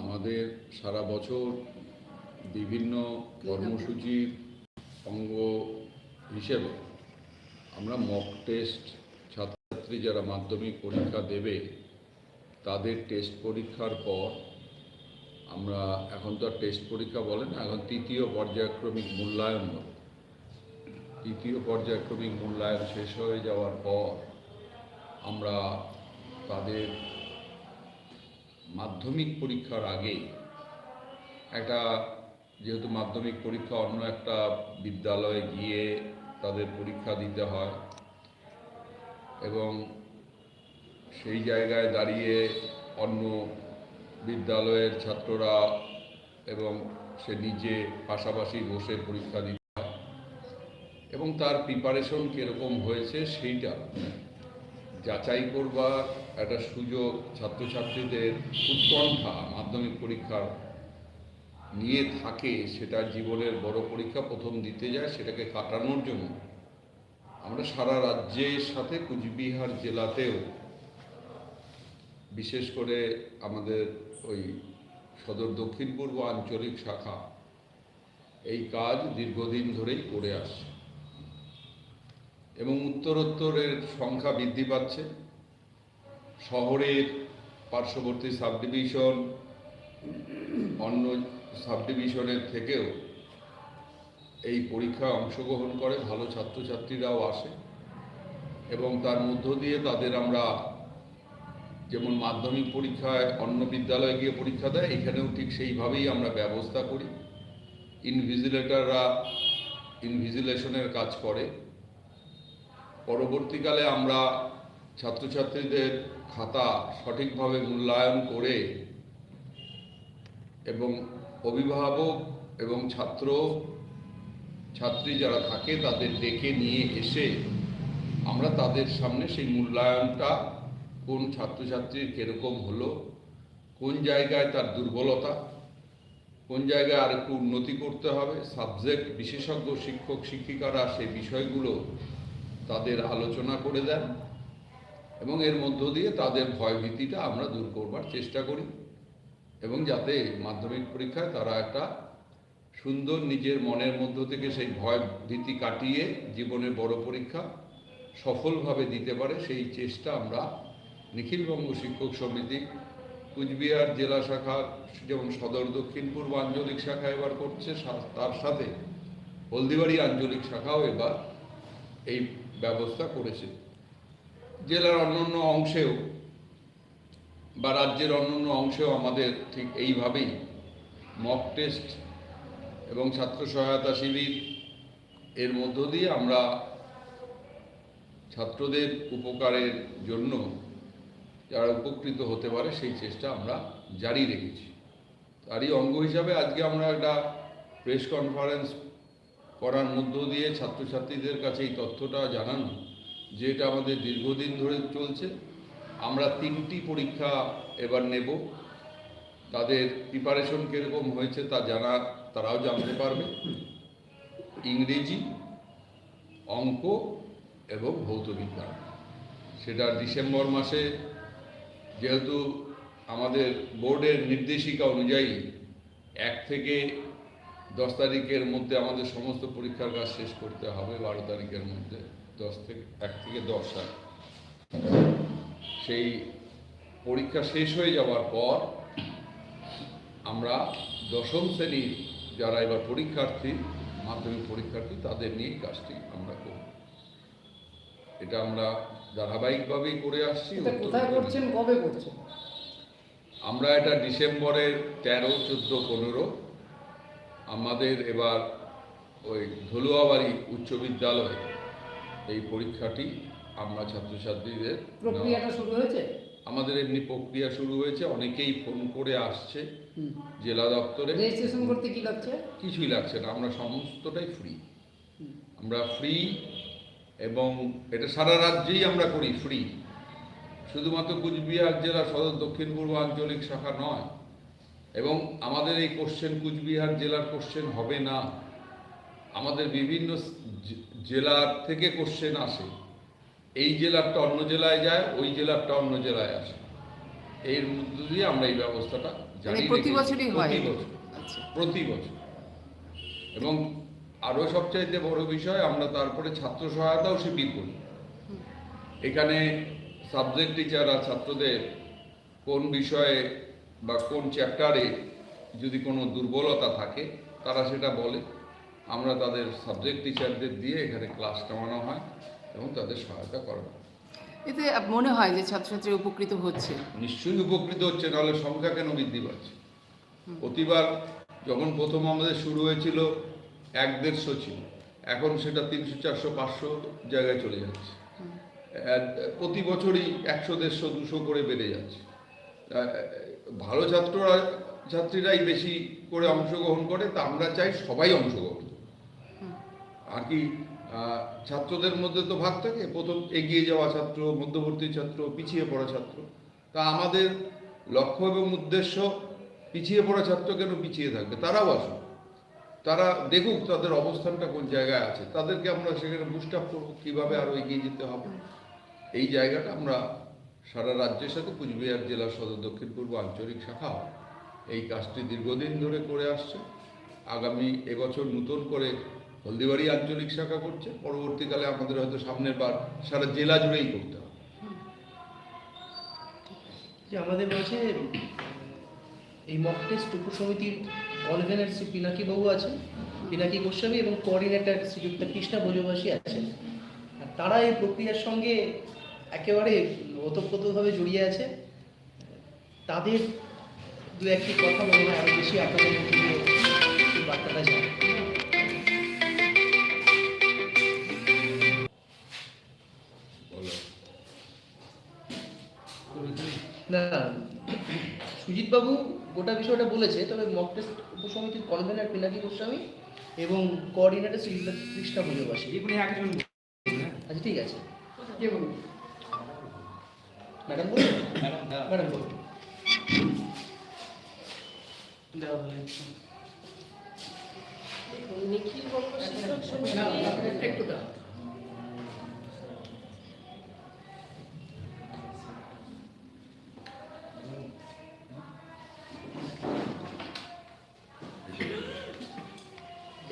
আমাদের সারা বছর বিভিন্ন কর্মসূচির অঙ্গ হিসেবে আমরা মক টেস্ট ছাত্রছাত্রী যারা মাধ্যমিক পরীক্ষা দেবে, তাদের টেস্ট পরীক্ষার পর আমরা এখন তো আর টেস্ট পরীক্ষা বলে না, এখন তৃতীয় পর্যায়ক্রমিক মূল্যায়ন বলে তৃতীয় পর্যায়ক্রমিক মূল্যায়ন শেষ হয়ে যাওয়ার পর আমরা তাদের মাধ্যমিক পরীক্ষার আগে একটা, যেহেতু মাধ্যমিক পরীক্ষা অন্য একটা বিদ্যালয়ে গিয়ে তাদের পরীক্ষা দিতে হয় এবং সেই জায়গায় দাঁড়িয়ে অন্য বিদ্যালয়ের ছাত্ররা এবং সে নিজে পাশাপাশি বসে পরীক্ষা দিতে হয়। এবং তার প্রিপারেশন কীরকম হয়েছে সেইটা যাচাই করবার একটা সুযোগ ছাত্রছাত্রীদের উৎকণ্ঠা মাধ্যমিক পরীক্ষার নিয়ে থাকে, সেটা জীবনের বড় পরীক্ষা প্রথম দিতে যায়, সেটাকে কাটানোর জন্য। আমরা সারা রাজ্যের সাথে কুচবিহার জেলাতেও বিশেষ করে আমাদের ওই সদর দক্ষিণ পূর্ব আঞ্চলিক শাখা এই কাজ দীর্ঘদিন ধরেই করে আসছে। এবং উত্তরোত্তরের সংখ্যা বৃদ্ধি পাচ্ছে। শহরের পার্শ্ববর্তী সাব ডিভিশন অন্য সাব ডিভিশনের থেকেও এই পরীক্ষায় অংশগ্রহণ করে, ভালো ছাত্রছাত্রীরাও আসে এবং তার মধ্য দিয়ে তাদের আমরা যেমন মাধ্যমিক পরীক্ষায় অন্য বিদ্যালয়ে গিয়ে পরীক্ষা দেয়, এখানেও ঠিক সেইভাবেই আমরা ব্যবস্থা করি। ইনভিজিলেটররা ইনভিজিলেশনের কাজ করে। পরবর্তীকালে আমরা ছাত্রছাত্রীদের খাতা সঠিকভাবে মূল্যায়ন করে এবং অভিভাবক এবং ছাত্র, ছাত্রী যারা থাকে তাদের ডেকে নিয়ে এসে আমরা তাদের সামনে সেই মূল্যায়নটা কোন ছাত্রছাত্রীর কীরকম হলো, কোন জায়গায় তার দুর্বলতা, কোন জায়গায় আর একটু উন্নতি করতে হবে, সাবজেক্ট বিশেষজ্ঞ, শিক্ষক, শিক্ষিকারা সেই বিষয়গুলো তাদের আলোচনা করে দেন এবং এর মধ্য দিয়ে তাদের ভয়ভীতিটা আমরা দূর করবার চেষ্টা করি এবং যাতে মাধ্যমিক পরীক্ষায় তারা একটা সুন্দর নিজের মনের মধ্য থেকে সেই ভয় ভীতি কাটিয়ে জীবনের বড় পরীক্ষা সফলভাবে দিতে পারে, সেই চেষ্টা আমরা নিখিলবঙ্গ শিক্ষক সমিতি, কুচবিহার জেলা শাখা যেমন সদর, দক্ষিণ পূর্ব আঞ্চলিক শাখা এবার করছে তার সাথে হলদিবাড়ি আঞ্চলিক শাখাও এবার এই ব্যবস্থা করেছে। জেলার অন্যান্য অংশেও বা রাজ্যের অন্যান্য অংশেও আমাদের ঠিক এইভাবেই মক টেস্ট এবং ছাত্র সহায়তা শিবির এর মধ্য দিয়ে আমরা ছাত্রদের উপকারের জন্য যারা উপকৃত হতে পারে সেই চেষ্টা আমরা জারি রেখেছি। তারই অঙ্গ হিসাবে আজকে আমরা একটা প্রেস কনফারেন্স করার মধ্য দিয়ে ছাত্রছাত্রীদের কাছে এই তথ্যটা জানানো যে এটা আমাদের দীর্ঘদিন ধরে চলছে। আমরা তিনটি পরীক্ষা এবার নেব। তাদের প্রিপারেশন কীরকম হয়েছে তা জানা, তারাও জানতে পারবে। ইংরেজি, অঙ্ক এবং ভৌত বিজ্ঞান। সেটা ডিসেম্বর মাসে, যেহেতু আমাদের বোর্ডের নির্দেশিকা অনুযায়ী এক থেকে দশ তারিখের মধ্যে আমাদের সমস্ত পরীক্ষার কাজ শেষ করতে হবে বারো তারিখের মধ্যে দশ থেকে এক থেকে দশ তারিখ সেই পরীক্ষা শেষ হয়ে যাওয়ার পর আমরা দশম শ্রেণির যারা এবার পরীক্ষার্থী মাধ্যমিক পরীক্ষার্থী তাদের নিয়ে কাজটি আমরা করব। এটা আমরা ধারাবাহিকভাবেই করে আসছি কোথায় করছেন? কবে করছেন? আমরা এটা ডিসেম্বরের তেরো চোদ্দ পনেরো আমাদের এবার ওই ধলুয়াবাড়ি উচ্চ বিদ্যালয়ে এই পরীক্ষাটি আমরা ছাত্রছাত্রীদের প্রক্রিয়াটা শুরু হয়েছে? আমাদের এমনি প্রক্রিয়া শুরু হয়েছে অনেকেই ফোন করে আসছে জেলা দপ্তরে। রেজিস্ট্রেশন করতে কি লাগছে? কিছুই লাগছে না আমরা সমস্তটাই ফ্রি। আমরা ফ্রি এবং এটা সারা রাজ্যেই আমরা করি ফ্রি। শুধুমাত্র কুচবিহার জেলা সদর দক্ষিণ পূর্ব আঞ্চলিক শাখা নয় এবং আমাদের এই কোশ্চেন কুচবিহার জেলার কোশ্চেন হবে না। আমাদের বিভিন্ন জেলার থেকে কোশ্চেন আসে। এই জেলারটা অন্য জেলায় যায় ওই জেলারটা অন্য জেলায় আসে। এর মধ্য দিয়ে আমরা এই ব্যবস্থাটা জারি মানে প্রতি বছরই হয়? বছর। আচ্ছা। প্রতি বছর। এবং আরও সবচাইতে বড় বিষয় আমরা তারপরে ছাত্র সহায়তাও শিবির করি। এখানে সাবজেক্ট টিচাররা ছাত্রদের কোন বিষয়ে বা কোন চ্যাপ্টারে যদি কোনো দুর্বলতা থাকে তারা সেটা বলে। আমরা তাদের সাবজেক্ট টিচারদের দিয়ে এখানে ক্লাস নেওয়ানো হয় এবং তাদের সহায়তা করা হয়। এতে মনে হয় যে ছাত্রছাত্রী উপকৃত হচ্ছে। নিশ্চয়ই উপকৃত হচ্ছে নাহলে সংখ্যা কেন বৃদ্ধি পাচ্ছে? প্রতিবার যখন প্রথম আমাদের শুরু হয়েছিল এক দেড়শো ছিল। এখন সেটা তিনশো চারশো পাঁচশো জায়গায় চলে যাচ্ছে। প্রতি বছরই একশো দেড়শো দুশো করে বেড়ে যাচ্ছে। ভালো ছাত্ররা ছাত্রীরাই বেশি করে অংশগ্রহণ করে, তা আমরা চাই সবাই অংশগ্রহণ আর কি ছাত্রদের মধ্যে তো ভাগ থাকে, প্রথম এগিয়ে যাওয়া ছাত্র, মধ্যবর্তী ছাত্র, পিছিয়ে পড়া ছাত্র। তা আমাদের লক্ষ্য এবং উদ্দেশ্য পিছিয়ে পড়া ছাত্র কেন পিছিয়ে থাকবে? তারাও আসুক। তারা দেখুক তাদের অবস্থানটা কোন জায়গায় আছে। তাদেরকে আমরা সেখানে বুস্ট আপ করব, কীভাবে আরও এগিয়ে যেতে হবে। এই জায়গাটা আমরা সারা রাজ্যের সাথে কুচবিহার জেলা সদর দক্ষিণ পূর্ব আঞ্চলিক শাখা এই কাজটি দীর্ঘদিন ধরে করে আসছে। আগামী এবছর নতুন করে হলদিবাড়ি আঞ্চলিক শাখা করছে। পরবর্তীকালে আমাদের হয়তো সামনের বার সারা জেলা জুড়েই করতে হবে। আমাদের মাঝে এই মক টেস্ট উপসমিতির কনভেনার শ্রী পিনাকি বাবু আছেন। পিনাকি গোস্বামী এবং কোঅর্ডিনেটর শ্রীযুক্ত কৃষ্ণা ভোজবাসী আছেন। তারা এই প্রক্রিয়ার সঙ্গে একেবারে ওতপ্রোতভাবে জড়িয়ে আছে। তাদের দু একটি কথা মনে হয় আরও বেশি আপনাদের মধ্যে বার্তাটা যায়। না সুজিত বাবু গোটা বিষয়টা বলেছে তবে মক টেস্ট উপসমিতির কনভেনার পিনাকি গোস্বামী এবং কোঅর্ডিনেটর শ্রীযুক্ত কৃষ্ণা ভোজবাসী যে আচ্ছা ঠিক আছে। কে বলুন? ম্যাডাম বলুন ম্যাডাম বলুন দেওয়া হলে নিখিল বঙ্গ শিক্ষক সমিতি একটু দাও।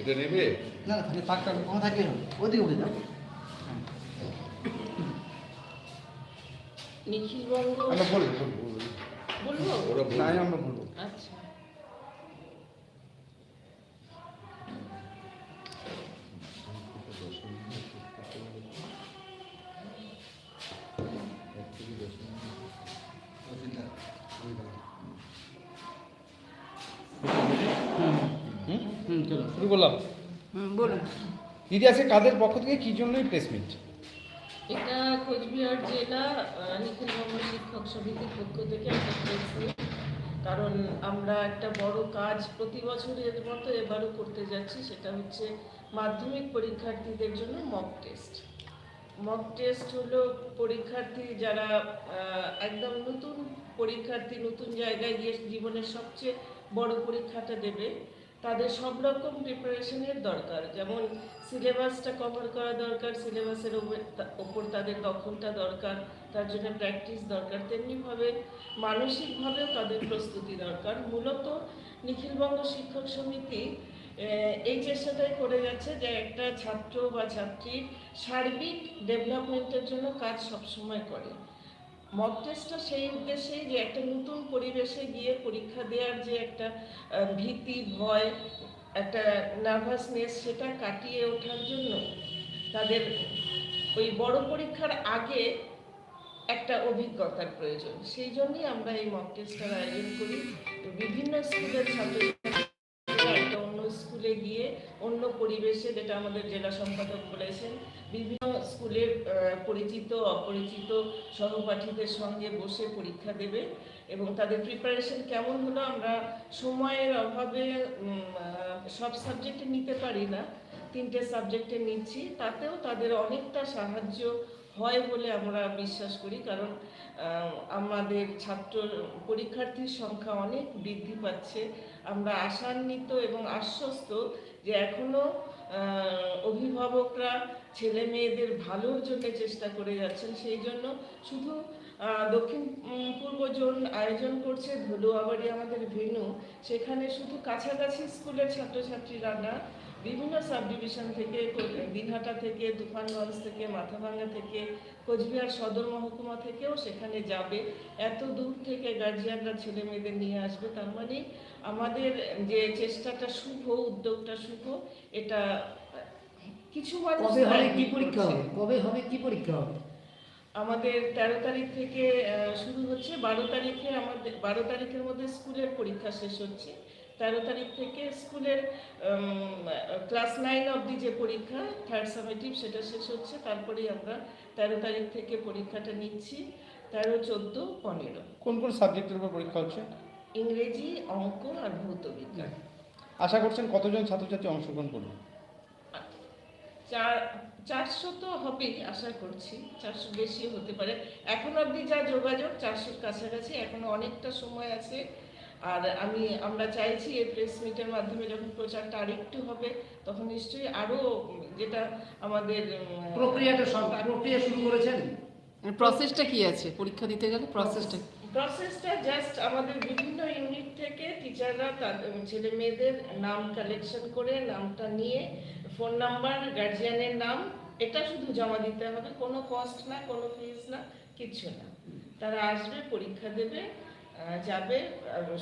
এটা নেবে? না না তাহলে পাকটা কম থাকে? ওদিকে উঠে যাও নিখিল আমরা বলব বলব বলব। ওরা তাই আমরা বলব। আচ্ছা। শুরু করলাম দিদি আছে কাদের পক্ষ থেকে কি জন্যই প্লেসমেন্ট এটা কোচবিহার জেলা আহ, নিখিল বঙ্গ শিক্ষক সমিতির পক্ষ থেকে একটা প্রেস কারণ আমরা একটা বড় কাজ প্রতি বছরের মতো এবারও করতে যাচ্ছি সেটা হচ্ছে মাধ্যমিক পরীক্ষার্থীদের জন্য মক টেস্ট মক টেস্ট হলো পরীক্ষার্থী যারা একদম নতুন পরীক্ষার্থী নতুন জায়গায় গিয়ে জীবনের সবচেয়ে বড় পরীক্ষাটা দেবে। তাদের সব রকম প্রিপারেশনের দরকার। যেমন সিলেবাসটা কভার করা দরকার সিলেবাসের ওপর তাদের দখলটা দরকার, তার জন্য প্র্যাকটিস দরকার। তেমনিভাবে মানসিকভাবেও তাদের প্রস্তুতি দরকার। মূলত নিখিলবঙ্গ শিক্ষক সমিতি এই চেষ্টাটাই করে যাচ্ছে যে একটা ছাত্র বা ছাত্রীর সার্বিক ডেভেলপমেন্টের জন্য কাজ সবসময় করে। মক টেস্টটা সেই উদ্দেশ্যেই যে একটা নতুন পরিবেশে গিয়ে পরীক্ষা দেওয়ার যে একটা ভীতি, ভয়, একটা নার্ভাসনেস সেটা কাটিয়ে ওঠার জন্য তাদের ওই বড় পরীক্ষার আগে একটা অভিজ্ঞতার প্রয়োজন। সেই জন্যই আমরা এই মক টেস্টটার আয়োজন করি। বিভিন্ন স্কুলের ছাত্র স্কুলে গিয়ে অন্য পরিবেশে যেটা আমাদের জেলা সম্পাদক বলেছেন, বিভিন্ন স্কুলের পরিচিত, অপরিচিত সহপাঠীদের সঙ্গে বসে পরীক্ষা দেবে এবং তাদের প্রিপারেশন কেমন হলো আমরা সময়ের অভাবে সব সাবজেক্টে নিতে পারি না। তিনটে সাবজেক্টে নিচ্ছি, তাতেও তাদের অনেকটা সাহায্য হয় বলে আমরা বিশ্বাস করি, কারণ আমাদের ছাত্র পরীক্ষার্থীর সংখ্যা অনেক বৃদ্ধি পাচ্ছে। আমরা আশান্বিত এবং আশ্বস্ত যে এখনও অভিভাবকরা ছেলে মেয়েদের ভালোর জন্য চেষ্টা করে যাচ্ছেন। সেই জন্য শুধু দক্ষিণ পূর্ব জোন আয়োজন করছে ধলুয়াবাড়ি আমাদের ভেনু। সেখানে শুধু কাছাকাছি স্কুলের ছাত্রছাত্রীরা না বিভিন্ন সাব ডিভিশন থেকে দিনহাটা থেকে তুফানগঞ্জ থেকে মাথাভাঙ্গা থেকে কোচবিহার সদর মহকুমা থেকেও সেখানে যাবে। এত দূর থেকে গার্জিয়ানরা ছেলে মেয়েদের নিয়ে আসবে তার মানে আমাদের যে চেষ্টাটা শুভ উদ্যোগটা শুভ এটা কিছু মানুষ কবে হবে কি পরীক্ষা হবে? কবে হবে কি পরীক্ষা হবে? আমাদের তেরো তারিখ থেকে শুরু হচ্ছে বারো তারিখে আমাদের বারো তারিখের মধ্যে স্কুলের পরীক্ষা শেষ হচ্ছে। তেরো তারিখ থেকে স্কুলের ক্লাস নাইন অবধি যে পরীক্ষা থার্ড সামেটিভ সেটা শেষ হচ্ছে। তারপরেই আমরা তেরো তারিখ থেকে পরীক্ষাটা নিচ্ছি। তেরো চোদ্দ পনেরো। কোন কোন সাবজেক্টের উপর পরীক্ষা হচ্ছে? ইংরেজি অঙ্ক আর ভৌত বিজ্ঞান আশা করছেন কতজন ছাত্রছাত্রী অংশগ্রহণ করবে? চার চারশো তো হবেই আশা করছি। চারশো বেশি হতে পারে। এখন অবধি যা যোগাযোগ চারশোর কাছাকাছি। এখনও অনেকটা সময় আছে। আর আমি আমরা চাইছি এই প্রেস মিটের মাধ্যমে যখন প্রচারটা আরেকটু হবে তখন নিশ্চয়ই আরও যেটা আমাদের প্রক্রিয়াটা সব প্রক্রিয়া শুরু করেছেন? প্রসেসটা কি আছে? পরীক্ষা দিতে গেলে প্রসেসটা প্রসেসটা জাস্ট আমাদের বিভিন্ন ইউনিট থেকে টিচাররা তাদের ছেলে মেয়েদের নাম কালেকশন করে নামটা নিয়ে ফোন নাম্বার গার্জিয়ানের নাম এটা শুধু জমা দিতে হবে। কোনো কস্ট না কোনো ফিজ না কিচ্ছু না। তারা আসবে পরীক্ষা দেবে যাবে।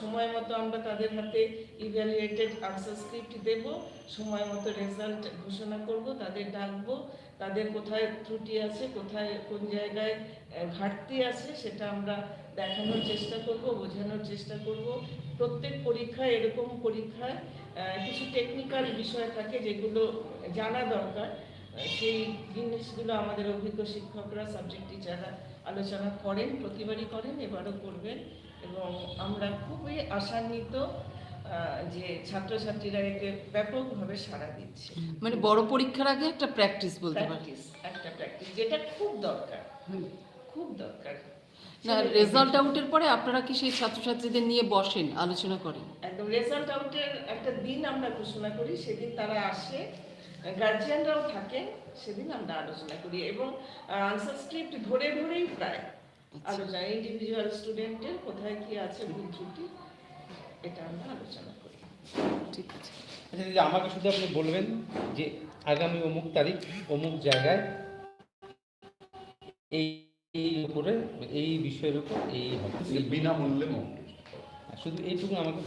সময় মতো আমরা তাদের হাতে ইভ্যালুয়েটেড আনসার স্ক্রিপ্ট দেব। সময় মতো রেজাল্ট ঘোষণা করব, তাদের ডাকবো। তাদের কোথায় ত্রুটি আছে, কোথায়, কোন জায়গায় ঘাটতি আছে সেটা আমরা দেখানোর চেষ্টা করব, বোঝানোর চেষ্টা করব। প্রত্যেক পরীক্ষায় এরকম পরীক্ষায় কিছু টেকনিক্যাল বিষয় থাকে যেগুলো জানা দরকার। সেই জিনিসগুলো আমাদের অভিজ্ঞ শিক্ষকরা সাবজেক্ট টিচাররা আলোচনা করেন, প্রতিবারই করেন, এবারও করবেন। এবং আমরা খুবই আশান্বিত যে ছাত্রছাত্রীরা এতে ব্যাপকভাবে সাড়া দিচ্ছে। মানে বড় পরীক্ষার আগে একটা প্র্যাকটিস বলতে পারি। প্র্যাকটিস একটা প্র্যাকটিস যেটা খুব দরকার। খুব দরকার। না রেজাল্ট আউটের পরে আপনারা কি সেই ছাত্রছাত্রীদের নিয়ে বসেন আলোচনা করেন? একদম রেজাল্ট আউটের একটা দিন আমরা ঘোষণা করি সেদিন তারা আসে গার্জিয়ানরাও থাকেন সেদিন আমরা আলোচনা করি এবং আনসার স্ক্রিপ্ট ধরে ধরেই প্রায় আলোচনা ইন্ডিভিজুয়াল স্টুডেন্টের কোথায় কি আছে ভুল ত্রুটি এটা আমরা আলোচনা করি। ঠিক আছে। আচ্ছা দিদি আমাকে শুধু আপনি বলবেন যে আগামী অমুক তারিখ অমুক জায়গায় এই এই উপরে এই বিষয়ের উপর এই হবে। বিনামূল্যে মঙ্গল। শুধু এইটুকু আমাকে